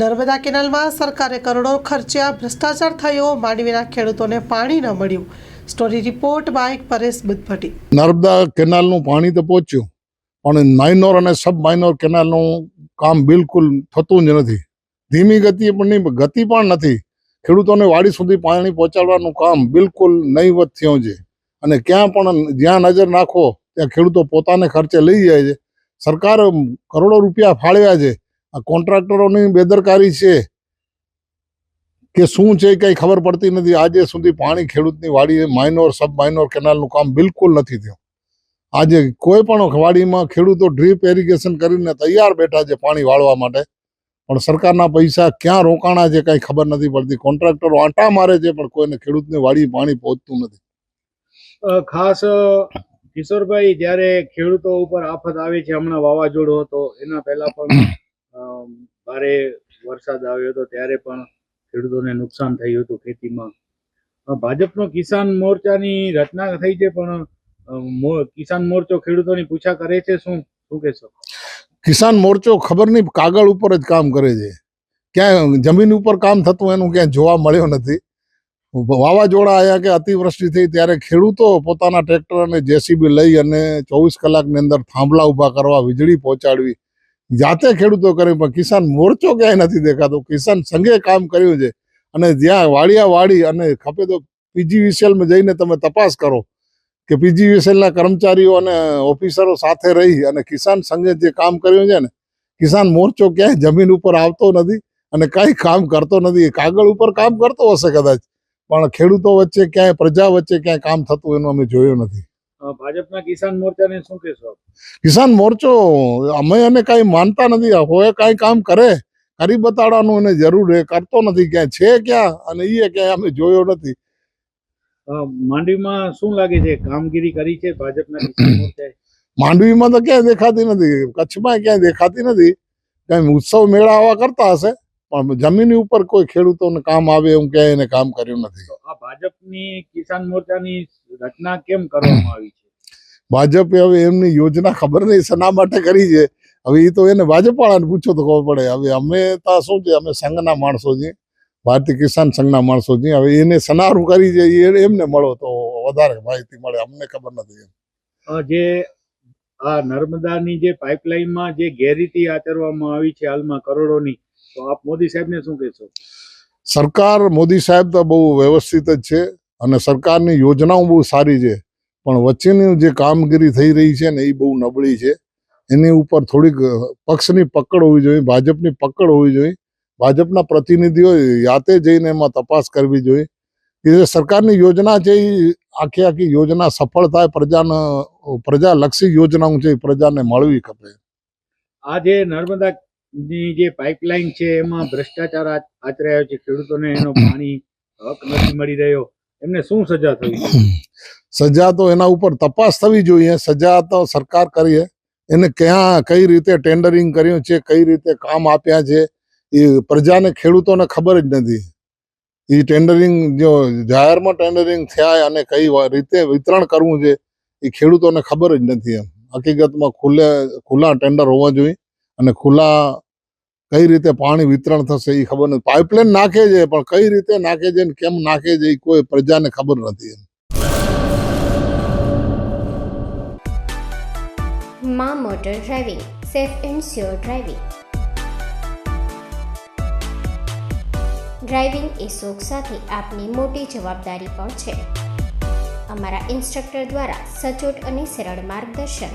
નર્મદા કેનાલમાં સરકારે કરોડો ખર્ચ્યા ભ્રષ્ટાચાર થયો, માંડવીના ખેડૂતોને પાણી ન મળ્યું. Story report by Paresh Buddhabhatti Narmada કેનાલનું પાણી તો પહોંચ્યું, પણ માઇનોર અને સબ માઇનોર કેનાલનું કામ બિલકુલ થતું જ નથી. ધીમી ગતિ પણ ગતિ પણ નથી. ખેડૂતોને વાડી સુધી પાણી પહોંચાડવાનું કામ બિલકુલ નહીવત થયું છે. અને ક્યાં પણ જ્યાં નજર નાખો, ત્યાં ખેડૂતો પોતાને ખર્ચે લઈ જાય છે. સરકાર કરોડો રૂપિયા ફાળવ્યા છે. કોન્ટ્રાક્ટરોની બેદરકારી છે કે શું છે કઈ ખબર પડતી નથી. આજે સુધી પાણી ખેડૂતની વાડી માઇનોર સબ માઇનોર કેનાલનું કામ બિલકુલ નથી થયું. આજે કોઈ પણ વાડીમાં ખેડૂતો ડ્રીપ એરિગેશન કરીને તૈયાર બેઠા છે પાણી વાળવા માટે. પણ સરકારના પૈસા ક્યાં રોકાણા છે કઈ ખબર નથી પડતી. કોન્ટ્રાક્ટરો આંટા મારે છે, પણ કોઈને ખેડૂતની વાડી પાણી પહોંચતું નથી. ખાસ કિશોરભાઈ, જ્યારે ખેડૂતો ઉપર આફત આવે છે, હમણાં વાવાઝોડું હતો, એના પહેલા પણ ભારે વરસાદ આવ્યો હતો ત્યારે પણ ખેડૂતોને નુકસાન થયું હતું ખેતીમાં. ભાજપનો કિસાન મોરચાની રચના થઈ છે, પણ કિસાન મોરચો ખેડૂતોની પૂછા કરે છે, શું શું કહેશો? કિસાન મોરચો ખબર નહીં, કાગળ ઉપર જ કામ કરે છે. ક્યાંય જમીન ઉપર કામ થતું એનું ક્યાંય જોવા મળ્યો નથી. વાવાઝોડા આવ્યા કે અતિવૃષ્ટિ થઈ ત્યારે ખેડૂતો પોતાના ટ્રેક્ટર અને જેસીબી લઈ અને ચોવીસ કલાકની અંદર થાંભલા ઊભા કરવા વીજળી પહોંચાડવી જાતે ખેડૂતો કરે પણ કિસાન મોરચો ક્યાંય નથી દેખાતો. કિસાન સંઘે કામ કર્યું છે. અને જ્યાં વાડિયા વાડી અને ખપે તો પીજીવીસીએલમાં જઈને તમે તપાસ કરો કે પીજીવીસીએલના કર્મચારીઓ અને ઓફિસરો સાથે રહી અને કિસાન સંઘે જે કામ કર્યું છે ને, કિસાન મોરચો ક્યાંય જમીન ઉપર આવતો નથી અને કાંઈ કામ કરતો નથી. કાગળ ઉપર કામ કરતો હશે કદાચ. પણ ખેડૂતો વચ્ચે ક્યાંય, પ્રજા વચ્ચે ક્યાંય કામ થતું એનું અમે જોયું નથી. ભાજપના કિસાન મોરચાને શું કહેશો કિસાન મોરચો અમે એને કાંઈ માનતા નથી. હોય કાંઈ કામ કરે કરી બતાડવાનું એને જરૂર એ કરતો નથી. ક્યાંય છે ક્યાં અને એ ક્યાંય અમે જોયો નથી. માંડવીમાં શું લાગે છે? કામગીરી કરી છે ભાજપના કિસાન મોરચાએ? માંડવીમાં તો ક્યાંય દેખાતી નથી. કચ્છમાં ક્યાંય દેખાતી નથી. કઈ ઉત્સવ મેળા આવા કરતા હશે. પણ જમીન ઉપર કોઈ ખેડૂતોને કામ આવે એવું ક્યાંય એને કામ કર્યું નથી. આ ભાજપની કિસાન મોરચાની રચના કેમ કરવામાં આવી છે? ભાજપે હવે એમની યોજના ખબર નહીં શેના માટે કરી છે. હવે એ તો એને ભાજપવાળાને પૂછો તો ખબર પડે. હવે અમે તો શું છે? અમે સંઘના માણસો છીએ. ભારતીય કિસાન સંઘના માણસો છીએ. હવે એને સનારું કરી છે એ એમને મળો તો વધારે માહિતી મળે. અમને ખબર નથી જે આ નર્મદાની જે પાઇપલાઇનમાં જે ગેરરીતિ આચરવામાં આવી છે હાલમાં કરોડોની તો આપ મોદી સાહેબને શું કહેશો? સરકાર મોદી સાહેબ તો બહુ વ્યવસ્થિત જ છે અને સરકારની યોજનાઓ બહુ સારી છે. પણ વચ્ચેની જે કામગીરી થઈ રહી છે ને એ બહુ નબળી છે. એની ઉપર થોડીક પક્ષની પકડ હોવી જોઈએ ભાજપની પકડ હોવી જોઈએ. ભાજપના પ્રતિનિધિઓ યાતે જઈને એમાં તપાસ કરવી જોઈએ. કે જે સરકારની યોજના છે એ આખી આખી યોજના સફળ થાય પ્રજાને પ્રજાલક્ષી યોજનાઓ છે એ પ્રજાને મળવી ખપે. આ જે નર્મદાની જે પાઇપલાઇન છે એમાં ભ્રષ્ટાચાર આચ- આચરાયો છે. ખેડૂતોને એનો પાણી હક નથી મળી રહ્યો. એમને શું સજા થવી સજા તો એના ઉપર તપાસ થવી જોઈએ. સજા તો સરકાર કરીએ એને ક્યાં કઈ રીતે ટેન્ડરિંગ કર્યું છે કઈ રીતે કામ આપ્યા છે એ પ્રજાને ખેડૂતોને ખબર જ નથી. એ ટેન્ડરિંગ જો જાહેરમાં ટેન્ડરિંગ થયા અને કઈ રીતે વિતરણ કરવું છે એ ખેડૂતોને ખબર જ નથી એમ. હકીકતમાં ખુલ્લે ખુલ્લા ટેન્ડર હોવા જોઈએ. અને ખુલ્લા કઈ રીતે પાણી વિતરણ થશે એ ખબર નથી. પાઇપલાઇન નાખે છે, પણ કઈ રીતે નાખે છે ને કેમ નાખે છે એ કોઈ પ્રજાને ખબર નથી મા motor driving, safe and sure driving. Driving એ શોખ સાથે આપની મોટી જવાબદારી પણ છે. અમારા ઇન્સ્ટ્રક્ટર દ્વારા સચોટ અને સરળ માર્ગદર્શન.